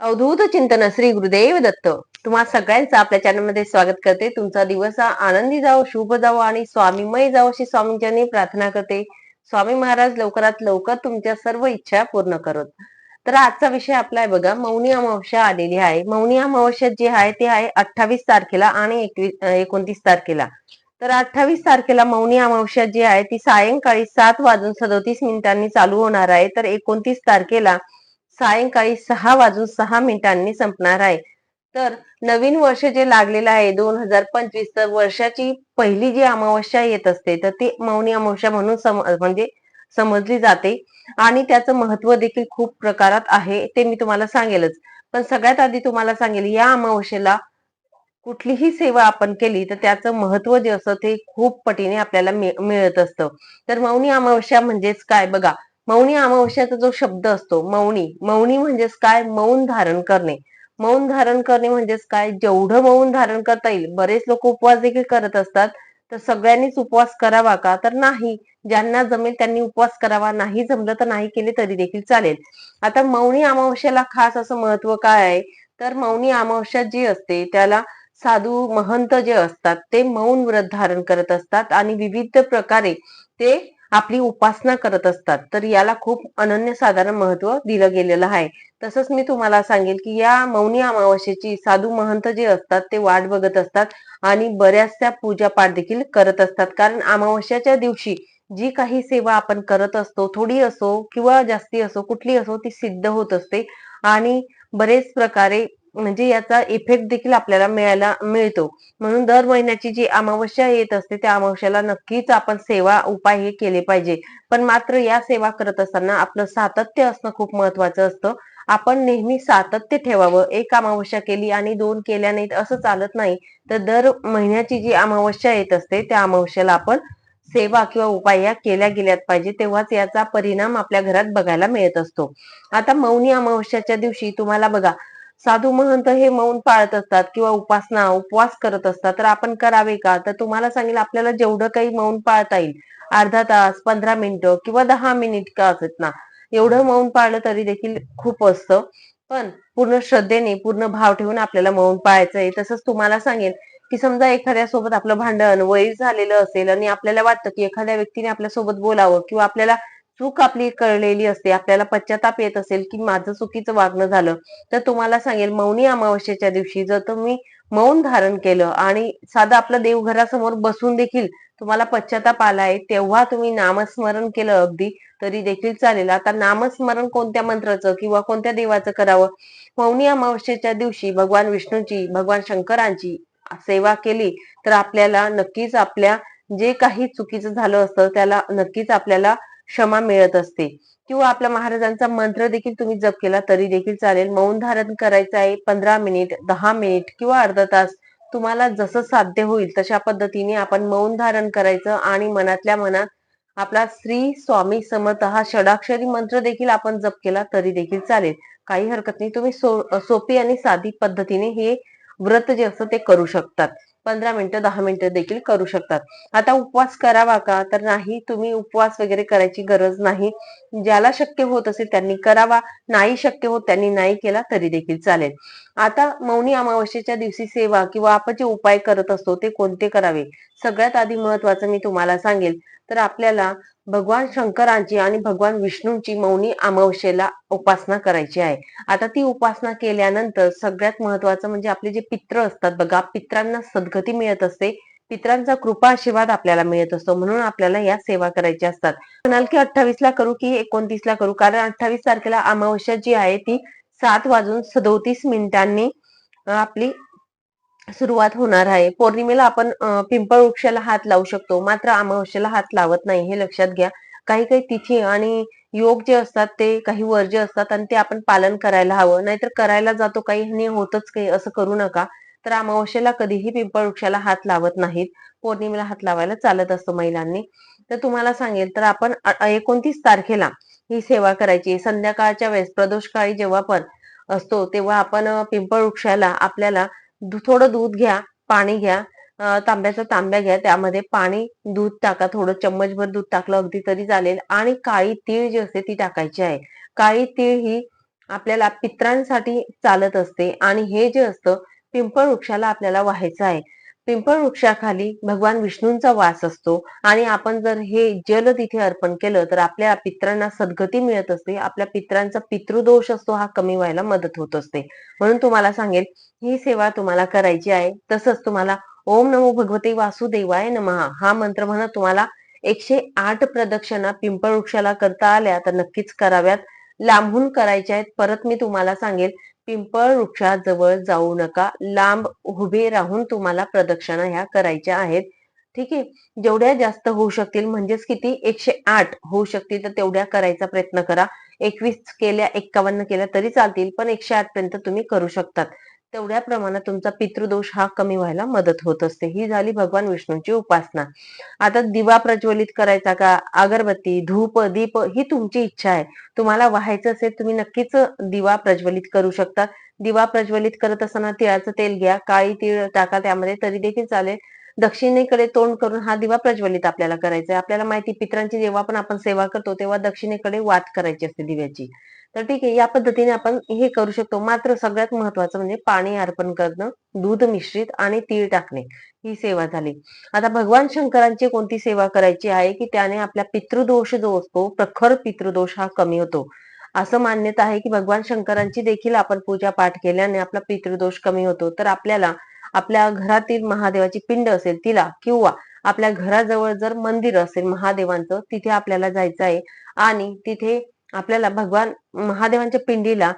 अवधूत चिंतन श्री गुरुदेव दत्त. तुम्हा सगळ्यांचं आपल्या चॅनलमध्ये स्वागत करते. तुमचा दिवस हा आनंदी जावो शुभ जावो आणि स्वामीमय जावो अशी स्वामींच्यानी प्रार्थना करते. स्वामी महाराज लवकरात लवकर तुमच्या सर्व इच्छा पूर्ण करत. तर आजचा विषय आपला आहे बघा मौनी अमावस्या आलेली आहे. मौनी अमावस्या जी आहे ती आहे अठ्ठावीस तारखेला आणि एकवीस एकोणतीस तारखेला. तर अठ्ठावीस तारखेला मौनी अमावस्या जी आहे ती सायंकाळी सात वाजून सदोतीस मिनिटांनी चालू होणार आहे. तर एकोणतीस तारखेला सायंकाळी सहा वाजून सहा मिनिटांनी संपणार आहे. तर नवीन वर्ष जे लागलेलं आहे दोन हजार पंचवीस तर वर्षाची पहिली जी अमावस्या येत असते तर ती मौनी अमावस्या म्हणून सम म्हणजे समजली जाते. आणि त्याचं महत्त्व देखील खूप प्रकारात आहे ते मी तुम्हाला सांगेलच. पण सगळ्यात आधी तुम्हाला सांगेल या अमावस्येला कुठलीही सेवा आपण केली तर त्याचं महत्त्व जे असतं ते खूप पटीने आपल्याला मिळत असतं. तर मौनी अमावस्या म्हणजेच काय? बघा मौनी अमावस्याचा जो शब्द असतो मौनी. मौनी म्हणजेच काय? मौन धारण करणे. मौन धारण करणे म्हणजेच काय? जेवढं मौन धारण करता येईल बरेच लोक उपवास देखील करत असतात तर सगळ्यांनीच उपवास करावा का? तर नाही. ज्यांना जमेल त्यांनी उपवास करावा. नाही जमलं तर नाही केले तरी देखील चालेल. आता मौनी अमावस्याला खास असं महत्त्व काय आहे? तर मौनी अमावस्या जी असते त्याला साधू महंत जे असतात ते मौन व्रत धारण करत असतात आणि विविध प्रकारे ते आपली उपासना करत असतात. तर याला खूप अनन्यसाधारण महत्त्व दिलं गेलेलं आहे. तसंच मी तुम्हाला सांगेल की या मौनी अमावस्येची साधू महंत जे असतात ते वाट बघत असतात आणि बऱ्याचशा पूजा पाठ देखील करत असतात. कारण अमावस्याच्या दिवशी जी काही सेवा आपण करत असतो थोडी असो किंवा जास्ती असो कुठली असो ती सिद्ध होत असते. आणि बरेच प्रकारे म्हणजे याचा इफेक्ट देखील आपल्याला मिळायला मिळतो. म्हणून दर महिन्याची जी अमावस्या येत असते त्या अमावस्याला नक्कीच आपण सेवा उपाय हे केले पाहिजे. पण मात्र या सेवा करत असताना आपलं सातत्य असणं खूप महत्वाचं असतं. आपण नेहमी सातत्य ठेवावं. एक अमावस्या केली आणि दोन केल्या नाहीत असं चालत नाही. तर दर महिन्याची जी अमावस्या येत असते त्या अमावस्याला आपण सेवा किंवा उपाय या केल्या गेल्यात पाहिजे. तेव्हाच याचा परिणाम आपल्या घरात बघायला मिळत असतो. आता मौनी अमावस्याच्या दिवशी तुम्हाला बघा साधू महंत हे मौन पाळत असतात किंवा उपासना उपवास करत असतात तर आपण करावे का? तर तुम्हाला सांगेल आपल्याला जेवढं काही मौन पाळता येईल अर्धा तास पंधरा मिनिटं किंवा दहा मिनिट का असत ना एवढं मौन पाळलं तरी देखील खूप असतं. पण पूर्ण श्रद्धेने पूर्ण भाव ठेवून आपल्याला मौन पाळायचं आहे. तसंच तुम्हाला सांगेल की समजा एखाद्या सोबत आपलं भांडण वैर झालेलं असेल आणि आपल्याला वाटतं की एखाद्या व्यक्तीने आपल्यासोबत बोलावं किंवा आपल्याला चूक आपली कळलेली असते आपल्याला पश्चाताप येत असेल की माझं चुकीचं वागणं झालं तर तुम्हाला सांगेल मौनी अमावस्येच्या दिवशी जर तुम्ही मौन धारण केलं आणि साधं आपलं देवघरासमोर बसून देखील तुम्हाला पश्चाताप आलाय तेव्हा तुम्ही नामस्मरण केलं अगदी तरी देखील चालेल. आता नामस्मरण कोणत्या मंत्राचं किंवा कोणत्या देवाचं करावं? मौनी अमावस्येच्या दिवशी भगवान विष्णूची भगवान शंकरांची सेवा केली तर आपल्याला नक्कीच आपल्या जे काही चुकीचं झालं असतं त्याला नक्कीच आपल्याला क्षमा मिळत असते. किंवा आपल्या महाराजांचा मंत्र देखील तुम्ही जप केला तरी देखील चालेल. मौन धारण करायचं आहे पंधरा मिनिट दहा मिनिट किंवा अर्धा तास. तुम्हाला जसं साध्य होईल तशा पद्धतीने आपण मौन धारण करायचं आणि मनातल्या मनात आपला श्री स्वामी समर्थ हा षडाक्षरी मंत्र देखील आपण जप केला तरी देखील चालेल. काही हरकत नाही. तुम्ही सोपी आणि साधी पद्धतीने हे व्रत जे असतं ते करू शकतात. पंधरा मिनिटं दहा मिनिटं देखील करू शकतात. आता उपवास करावा का? तर नाही तुम्ही उपवास वगैरे करायची गरज नाही. ज्याला शक्य होत असेल त्यांनी करावा. नाही शक्य होत त्यांनी नाही केला तरी देखील चालेल. आता मौनी अमावस्येच्या दिवशी सेवा किंवा आपण जे उपाय करत असतो ते कोणते करावे? सगळ्यात आधी महत्वाचं मी तुम्हाला सांगेल. तर आपल्याला भगवान शंकरांची आणि भगवान विष्णूंची मौनी अमावस्येला उपासना करायची आहे. आता ती उपासना केल्यानंतर सगळ्यात महत्वाचं म्हणजे आपले जे पित्र असतात बघा पित्रांना सद्गती मिळत असते. पित्रांचा कृपा आशीर्वाद आपल्याला मिळत असतो. म्हणून आपल्याला या सेवा करायच्या असतात. म्हणाल की अठ्ठावीस ला करू की एकोणतीस ला करू? कारण अठ्ठावीस तारखेला अमावस्या जी आहे ती सात वाजून सदोतीस मिनिटांनी आपली सुरुवात होणार आहे. पौर्णिमेला आपण पिंपळ वृक्षाला हात लावू शकतो. मात्र अमावस्येला हात लावत नाही हे लक्षात घ्या. काही काही तिथी आणि योग जे असतात ते काही वर्ज असतात आणि ते आपण पालन करायला हवं. नाहीतर करायला जातो काही होतच काही असं करू नका. तर अमावस्येला कधीही पिंपळ वृक्षाला हात लावत नाहीत. पौर्णिमेला हात लावायला चालत असतो महिलांनी. तर तुम्हाला सांगेल तर आपण एकोणतीस तारखेला ही सेवा करायची. संध्याकाळच्या वेळेस प्रदोष काळी जेव्हा पण असतो तेव्हा आपण पिंपळ वृक्षाला आपल्याला थोडं दूध घ्या पाणी घ्या तांब्याचा तांब्या घ्या त्यामध्ये पाणी दूध टाका थोडं चम्मचभर दूध टाकलं अगदी तरी चालेल. आणि काळी तीळ जी असते ती टाकायची आहे. काळी तीळ ही आपल्याला पित्रांसाठी चालत असते आणि हे जे असतं पिंपळ वृक्षाला आपल्याला व्हायचं आहे. पिंपळ वृक्षाखाली भगवान विष्णूंचा वास असतो आणि आपण जर हे जल तिथे अर्पण केलं तर आपल्या पित्रांना सद्गती मिळत असते. आपल्या पित्रांचा पितृदोष असतो हा कमी व्हायला मदत होत असते. म्हणून तुम्हाला सांगेल ही सेवा तुम्हाला करायची आहे. तसंच तुम्हाला ओम नमो भगवते वासुदेवाय नमः हा मंत्र म्हणत तुम्हाला एकशे आठ प्रदक्षिणा पिंपळ वृक्षाला करता आल्या तर नक्कीच कराव्यात. लांबून करायच्या आहेत. परत मी तुम्हाला सांगेल पिंपळ वृक्षाजवळ जाऊ नका. लांब उभे राहून तुम्हाला प्रदक्षिणा ह्या करायच्या आहेत. ठीक आहे? जेवढ्या जास्त होऊ शकतील म्हणजेच किती? एकशे आठ होऊ शकतील तर तेवढ्या करायचा प्रयत्न करा. एकवीस केल्या एक्कावन्न केल्या तरी चालतील पण एकशे आठ पर्यंत तुम्ही करू शकतात. तेवढ्या प्रमाणात तुमचा पितृदोष हा कमी व्हायला मदत होत असते. ही झाली भगवान विष्णूंची उपासना. आता दिवा प्रज्वलित करायचा का? अगरबत्ती धूप दीप ही तुमची इच्छा आहे. तुम्हाला व्हायचं असेल तुम्ही नक्कीच दिवा प्रज्वलित करू शकता. दिवा प्रज्वलित करत असताना तिळाचं तेल घ्या. काळी तीळ टाका त्यामध्ये तरी देखील चालेल. दक्षिणेकडे तोंड करून हा दिवा प्रज्वलित आपल्याला करायचा आहे आपल्याला माहिती पित्रांची जेव्हा पण आपण सेवा करतो तेव्हा दक्षिणेकडे वात करायची असते दिव्याची. तर ठीक आहे या पद्धतीने आपण हे करू शकतो. मात्र सगळ्यात महत्वाचं म्हणजे पाणी अर्पण करणं दूध मिश्रित आणि तीळ टाकणे ही सेवा झाली. आता भगवान शंकरांची कोणती सेवा करायची आहे की त्याने आपला पितृदोष जो असतो प्रखर पितृदोष हा कमी होतो. असं मान्यता आहे की भगवान शंकरांची देखील आपण पूजा पाठ केल्याने आपला पितृदोष कमी होतो. तर आपल्याला आपल्या घरातील महादेवाची पिंड असेल तिला किंवा आपल्या घराजवळ जर मंदिर असेल महादेवांचं तिथे आपल्याला जायचं आहे. आणि तिथे आपल्याला भगवान महादेवांच्या पिंडीला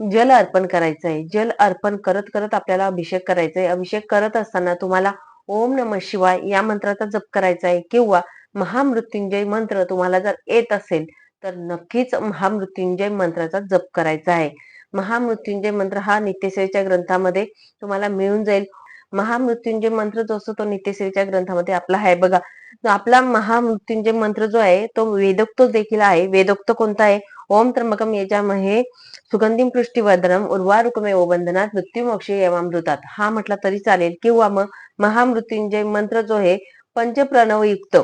जल अर्पण करायचं आहे. जल अर्पण करत करत आपल्याला अभिषेक करायचा आहे. अभिषेक करत असताना तुम्हाला ओम नम शिवाय या मंत्राचा जप करायचा आहे. किंवा महामृत्युंजय मंत्र तुम्हाला जर येत असेल तर नक्कीच महामृत्युंजय मंत्राचा जप करायचा आहे. महामृत्युंजय मंत्र हा नित्यसेवेच्या ग्रंथामध्ये तुम्हाला मिळून जाईल. महामृत्युंजय मंत्र जो असतो तो नित्यसेवेच्या ग्रंथामध्ये आपला आहे. बघा आपला महामृत्युंजय मंत्र जो आहे तो वेदोक्त देखील आहे. वेदोक्त कोणता आहे? ओम त्र्यंबकम याच्यामध्ये सुगंधिम पृष्टीवर्धनम उर्वारुकमे वंदनात मृत्युमोक्षी एवामृतात हा म्हटला तरी चालेल. किंवा मग महामृत्युंजय मंत्र जो आहे पंचप्रणवयुक्त.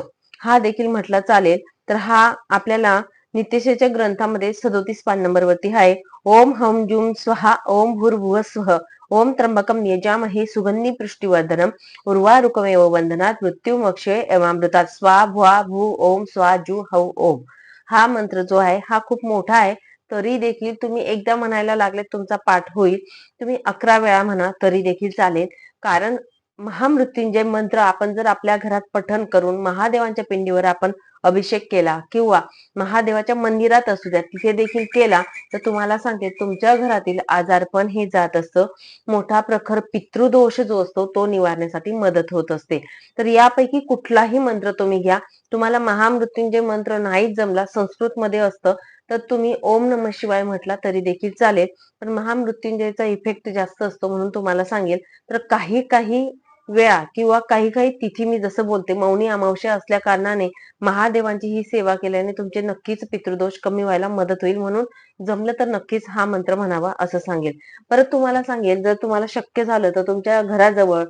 हा देखील म्हटला चालेल. तर हा आपल्याला नित्यशेच्या ग्रंथामध्ये सदोतीस पान नंबरवरती आहे ओम हम जुम स्वहा ओम भूर्भुव स्व ओम त्र्यंबकम यजामहे सुगंधी पृष्टीवर्धनम उर्वारुकमेव वंदनात मृत्यू मक्षे एवामृतात स्वा भुवा भू ओम स्वा जु हौ ओम. हा मंत्र जो आहे हा खूप मोठा आहे तरी देखील तुम्ही एकदा म्हणायला लागले तुमचा पाठ होईल. तुम्ही अकरा वेळा म्हणा तरी देखील चालेल. कारण महामृत्युंजय मंत्र आपण जर आपल्या घरात पठण करून महादेवांच्या पिंडीवर आपण अभिषेक केला किंवा महादेवाच्या मंदिरात असू द्या तिथे देखील केला तर तुम्हाला सांगते तुमच्या घरातील आजारपण हे जात असतं. मोठा प्रखर पितृदोष जो असतो तो निवारण्यासाठी मदत होत असते. तर यापैकी कुठलाही मंत्र तुम्ही घ्या. तुम्हाला महामृत्युंजय मंत्र नाही जमला संस्कृत मध्ये असतं तर तुम्ही ओम नम शिवाय म्हटला तरी देखील चालेल. पण महामृत्युंजयचा इफेक्ट जास्त असतो म्हणून तुम्हाला सांगेल. तर काही काही वेळा किंवा काही काही तिथी मी जसं बोलते मौनी अमावस्या असल्या कारणाने महादेवांची ही सेवा केल्याने तुमचे नक्कीच पितृदोष कमी व्हायला मदत होईल म्हणून जमलं तर नक्कीच हा मंत्र म्हणावा असं सांगेल. परत तुम्हाला सांगेल जर तुम्हाला शक्य झालं तर तुमच्या घराजवळ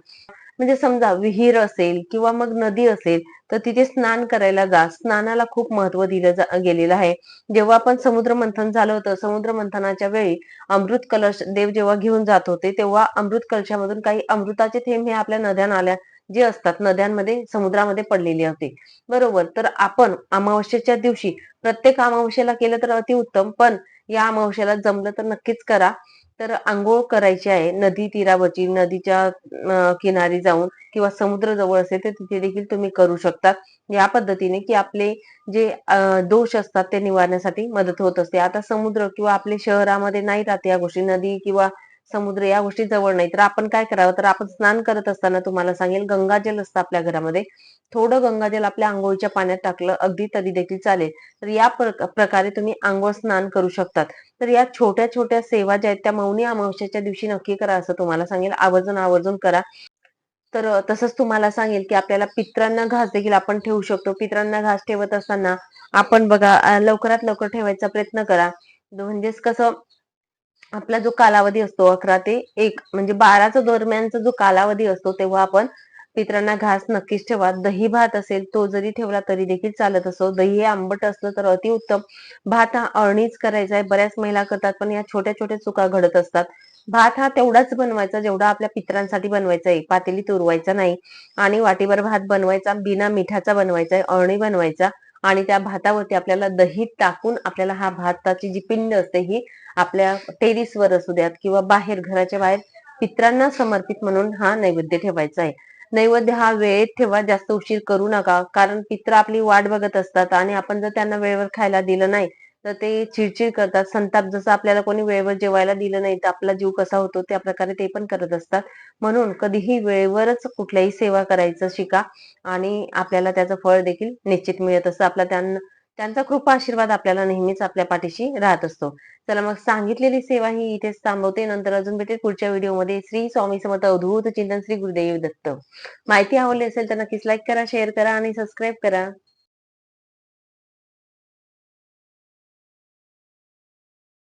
म्हणजे समजा विहीर असेल किंवा मग नदी असेल तर तिथे स्नान करायला जा. स्नानाला खूप महत्त्व दिलं गेलेलं आहे. जेव्हा आपण समुद्र मंथन झालं होतं समुद्र मंथनाच्या वेळी अमृत कलश देव जेव्हा घेऊन जात होते तेव्हा अमृत कलशामधून काही अमृताचे थेंब हे आपल्या नद्या नाल्या जे असतात नद्यांमध्ये समुद्रामध्ये पडलेले होते. बरोबर. तर आपण अमावस्येच्या दिवशी प्रत्येक अमावस्येला केलं तर अतिउत्तम पण या अमावस्येला जमलं तर नक्कीच करा. तर आंघोळ करायची आहे. नदी तीरावरची नदीच्या किनारी जाऊन किंवा समुद्र जवळ असेल तर तिथे देखील तुम्ही करू शकता. या पद्धतीने की आपले जे दोष असतात ते निवारण्यासाठी मदत होत असते. आता समुद्र किंवा आपले शहरामध्ये नाही राहते या गोष्टी. नदी किंवा समुद्र या गोष्टी जवळ नाही. तर आपण काय करावं? तर आपण स्नान करत असताना तुम्हाला सांगेल गंगाजल असतं आपल्या घरामध्ये. थोडं गंगाजल आपल्या आंघोळीच्या पाण्यात टाकलं अगदी तरी देखील चालेल. तर या प्रकारे तुम्ही आंघोळ स्नान करू शकतात. तर या छोट्या छोट्या सेवा ज्या आहेत त्या मौनी अमावस्याच्या दिवशी नक्की करा असं तुम्हाला सांगेल. आवर्जून आवर्जून करा. तर तसंच तुम्हाला सांगेल की आपल्याला पित्रांना घास देखील आपण ठेवू शकतो. पित्रांना घास ठेवत असताना आपण बघा लवकरात लवकर ठेवायचा प्रयत्न करा. म्हणजेच कसं आपला जो कालावधी असतो अकरा ते एक म्हणजे बाराचा दरम्यानचा जो कालावधी असतो तेव्हा आपण पित्रांना घास नक्कीच ठेवा. दही भात असेल तो जरी ठेवला तरी देखील चालत असो. दही हे आंबट असलं तर अतिउत्तम भात हा अळणीच करायचा आहे. बऱ्याच महिला करतात पण या छोट्या छोट्या चुका घडत असतात. भात हा तेवढाच बनवायचा जेवढा आपल्या पित्रांसाठी बनवायचा आहे. पातेली तुरवायचा नाही. आणि वाटीवर भात बनवायचा बिना मिठाचा बनवायचा आहे. अळणी बनवायचा. आणि त्या भातावरती आपल्याला दही टाकून आपल्याला हा भाताची जी पिंड असते ही आपल्या टेरिसवर असू द्यात किंवा बाहेर घराच्या बाहेर पित्रांना समर्पित म्हणून हा नैवेद्य ठेवायचा आहे. नैवेद्य हा वेळेत ठेवा जास्त उशीर करू नका. कारण पित्र आपली वाट बघत असतात आणि आपण जर त्यांना वेळेवर खायला दिलं नाही तर ते चिडचिड करतात. संताप जसं आपल्याला कोणी वेळेवर जेवायला दिलं नाही तर आपला जीव कसा होतो त्या प्रकारे ते पण करत असतात. म्हणून कधीही वेळेवरच कुठल्याही सेवा करायचं शिका आणि आपल्याला त्याचं फळ देखील निश्चित मिळत असतं. आपला त्यांना त्यांचा कृपा आशीर्वाद आपल्याला नेहमीच आपल्या पाठीशी राहत असतो. चला मग सांगितलेली सेवा ही इथेच थांबवते. नंतर अजून भेटेल पुढच्या व्हिडिओमध्ये. श्री स्वामी समर्थ अवधूत चिंतन श्री गुरुदेव दत्त. माहिती आवडली असेल तर नक्कीच लाईक करा शेअर करा आणि सबस्क्राईब करा.